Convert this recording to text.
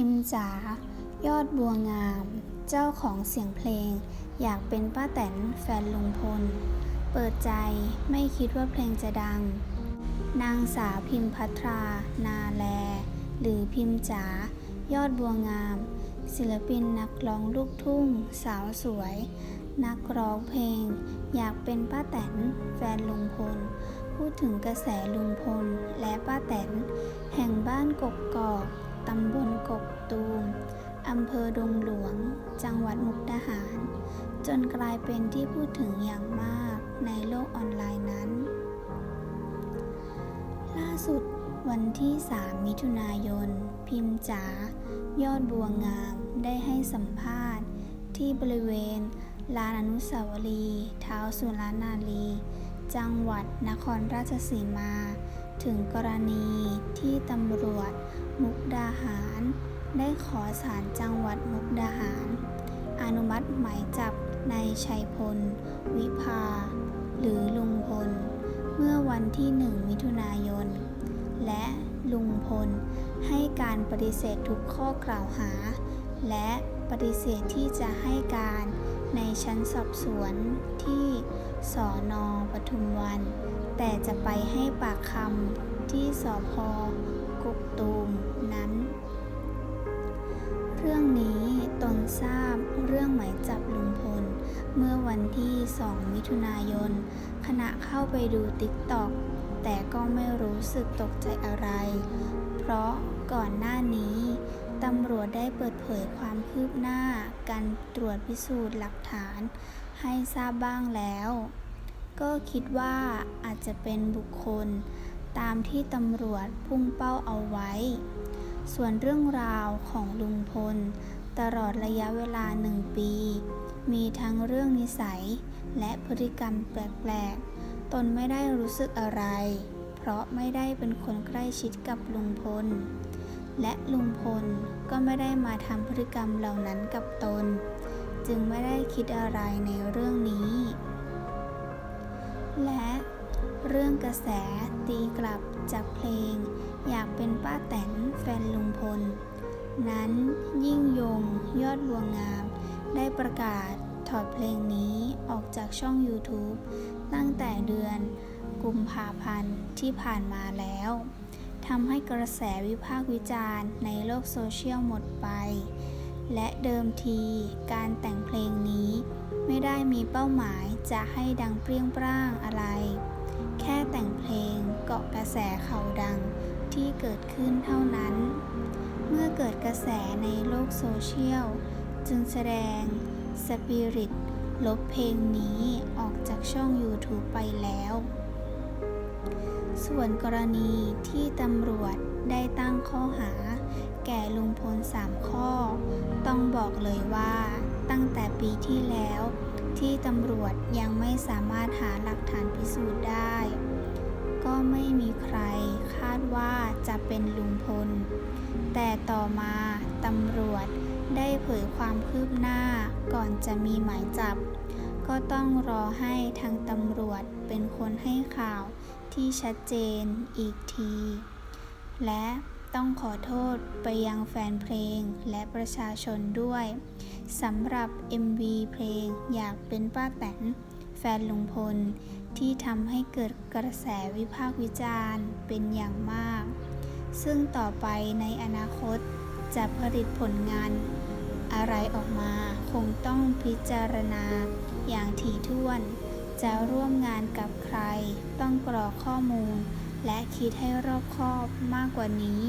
พิมพ์จ๋ายอดบัวงาม เจ้าของเสียงเพลง อยากเป็นป้าแตนแฟนลุงพล เปิดใจไม่คิดว่าเพลงจะดัง นางสาวพิมพัทรา นาแล หรือพิมพ์จ๋ายอดบัวงาม ศิลปินนักร้องลูกทุ่ง สาวสวย นักร้องเพลง อยากเป็นป้าแตนแฟนลุงพล พูดถึงกระแสลุงพลและป้าแตน แห่งบ้านกกกอก ตำบลกกตูม อำเภอดงหลวง จังหวัดมุกดาหาร จนกลายเป็นที่พูดถึงอย่างมากในโลกออนไลน์นั้น ล่าสุดวันที่ 3 มิถุนายน พิมพ์จ๋า ยอดบัวงาม ได้ให้สัมภาษณ์ ที่บริเวณลานอนุสาวรีย์เท้าวสุรนารี จังหวัดนครราชสีมา ถึงกรณีที่ตำรวจมุกดาหาร ได้ขอศาลจังหวัดมุกดาหาร อนุมัติหมายจับนายชัยพล วิภา หรือลุงพล เมื่อวันที่ 1 มิถุนายน และลุงพลให้การปฏิเสธทุกข้อกล่าวหา และปฏิเสธที่จะให้การในชั้นสอบสวนที่ สอนอปทุมวัน แต่จะไปให้ปากคำที่สพกุกตูมนั้น เรื่องนี้ตนทราบเรื่องหมายจับลุงพล เมื่อวันที่ 2 มิถุนายน ขณะเข้าไปดูติ๊กตอกแต่ก็ไม่รู้สึกตกใจอะไร เพราะก่อนหน้านี้ตำรวจได้เปิดเผยความคืบหน้าการตรวจพิสูจน์หลักฐาน ให้ทราบบ้างแล้ว ก็คิดว่าอาจจะเป็นบุคคลตามที่ตำรวจพุ่งเป้าเอาไว้ ส่วนเรื่องราวของลุงพล ตลอดระยะเวลาหนึ่งปี มีทั้งเรื่องนิสัยและพฤติกรรมแปลกๆ ตนไม่ได้รู้สึกอะไร เพราะไม่ได้เป็นคนใกล้ชิดกับลุงพล และลุงพลก็ไม่ได้มาทำพฤติกรรมเหล่านั้นกับตน จึงไม่ได้คิดอะไรในเรื่องนี้ และเรื่องกระแสตีกลับจากเพลง อยากเป็นป้าแตนแฟนลุงพล นั้นยิ่งยงยอดบัวงาม ได้ประกาศถอดเพลงนี้ออกจากช่อง YouTube ตั้งแต่เดือนกุมภาพันธ์ที่ผ่านมาแล้วทำให้กระแสวิพากษ์วิจารณ์ในโลกโซเชียลหมดไป และเดิมทีการแต่งเพลงนี้ ไม่ได้มีเป้าหมายจะให้ดังเปรี้ยงปร้างอะไร แค่แต่งเพลงเกาะกระแสเขาดังที่เกิดขึ้นเท่านั้น เมื่อเกิดกระแสในโลกโซเชียล จึงแสดงสปิริตลบเพลงนี้ออกจากช่อง YouTube ไปแล้ว ส่วนกรณีที่ตำรวจได้ตั้งข้อหา แก่ลุงพล3ข้อ ต้องบอกเลยว่า ตั้งแต่ปีที่แล้ว ที่ตำรวจยังไม่สามารถหาหลักฐานพิสูจน์ได้ ก็ไม่มีใครคาดว่าจะเป็นลุงพล แต่ต่อมาตำรวจได้เผยความคืบหน้าก่อนจะมีหมายจับ ก็ต้องรอให้ทางตำรวจเป็นคนให้ข่าวที่ชัดเจนอีกที และ ต้องขอโทษไปยังแฟนเพลงและประชาชนด้วยสำหรับ MV เพลงอยากเป็นป้าแตน แฟนลุงพล ที่ทำให้เกิดกระแสวิพากษ์วิจารณ์เป็นอย่างมาก ซึ่งต่อไปในอนาคตจะผลิตผลงานอะไรออกมาคงต้องพิจารณาอย่างถี่ถ้วน จะร่วมงานกับใครต้องกรอกข้อมูล และคิดให้รอบคอบมากกว่านี้